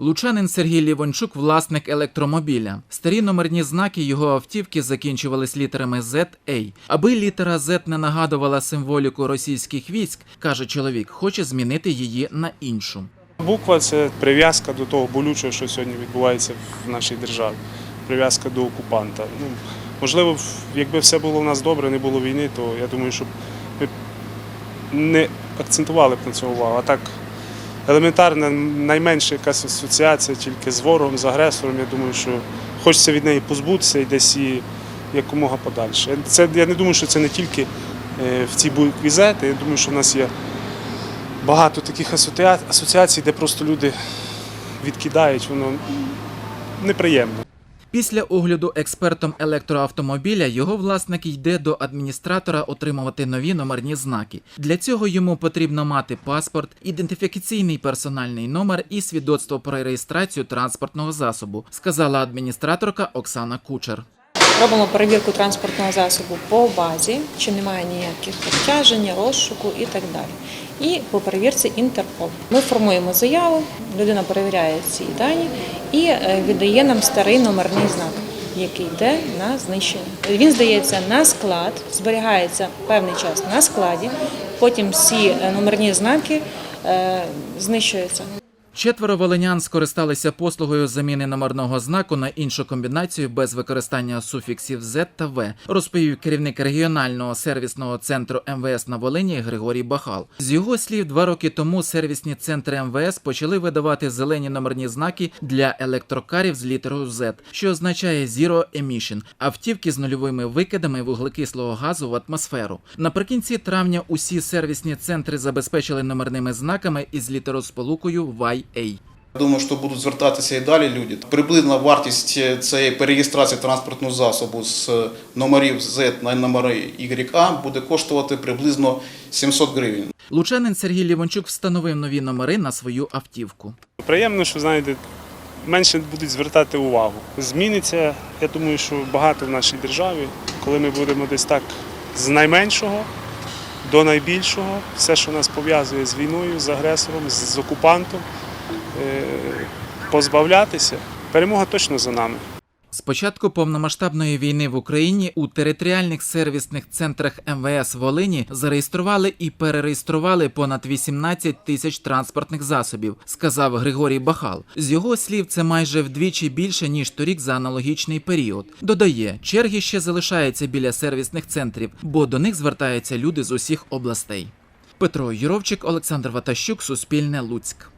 Лучанин Сергій Лівончук, власник електромобіля. Старі номерні знаки його автівки закінчувались літерами ZA. Аби літера Z не нагадувала символіку російських військ, каже чоловік, хоче змінити її на іншу. Буква це прив'язка до того болючого, що сьогодні відбувається в нашій державі. Прив'язка до окупанта. Ну, можливо, якби все було в нас добре, не було війни, то я думаю, що ми не акцентували б на цьому увагу. А так елементарна, найменша якась асоціація тільки з ворогом, з агресором. Я думаю, що хочеться від неї позбутися і десь її якомога подальше. Це, я не думаю, що це не тільки е, в цій букві Z, я думаю, що в нас є багато таких асоціацій, де просто люди відкидають, воно неприємно. Після огляду експертом електроавтомобіля його власник йде до адміністратора отримувати нові номерні знаки. Для цього йому потрібно мати паспорт, ідентифікаційний персональний номер і свідоцтво про реєстрацію транспортного засобу, сказала адміністраторка Оксана Кучер. Робимо перевірку транспортного засобу по базі, чи немає ніяких обтяжень, розшуку і так далі. І по перевірці Інтерпол. Ми формуємо заяву, людина перевіряє ці дані і е, віддає нам старий номерний знак, який йде на знищення. Він здається на склад, зберігається певний час на складі. Потім всі е, номерні знаки е, знищуються. Четверо волинян скористалися послугою заміни номерного знаку на іншу комбінацію без використання суфіксів Z та V, розповів керівник регіонального сервісного центру МВС на Волині Григорій Бахал. З його слів, два роки тому сервісні центри МВС почали видавати зелені номерні знаки для електрокарів з літерою Z, що означає Zero Emission – автівки з нульовими викидами вуглекислого газу в атмосферу. Наприкінці травня усі сервісні центри забезпечили номерними знаками із літеросполукою YA. Думаю, що будуть звертатися і далі люди. Приблизна вартість цієї перереєстрації транспортного засобу з номерів Z на номери YA буде коштувати приблизно 700 гривень. Лучанин Сергій Лівончук встановив нові номери на свою автівку. Приємно, що знаєте, менше будуть звертати увагу. Зміниться, я думаю, що багато в нашій державі, коли ми будемо десь так з найменшого до найбільшого, все, що нас пов'язує з війною, з агресором, з окупантом, е, позбавлятися. Перемога точно за нами. З початку повномасштабної війни в Україні у територіальних сервісних центрах МВС Волині зареєстрували і перереєстрували понад 18 тисяч транспортних засобів, сказав Григорій Бахал. З його слів, це майже вдвічі більше ніж торік за аналогічний період. Додає, черги ще залишаються біля сервісних центрів, бо до них звертаються люди з усіх областей. Петро Юровчик, Олександр Ватащук, Суспільне Луцьк.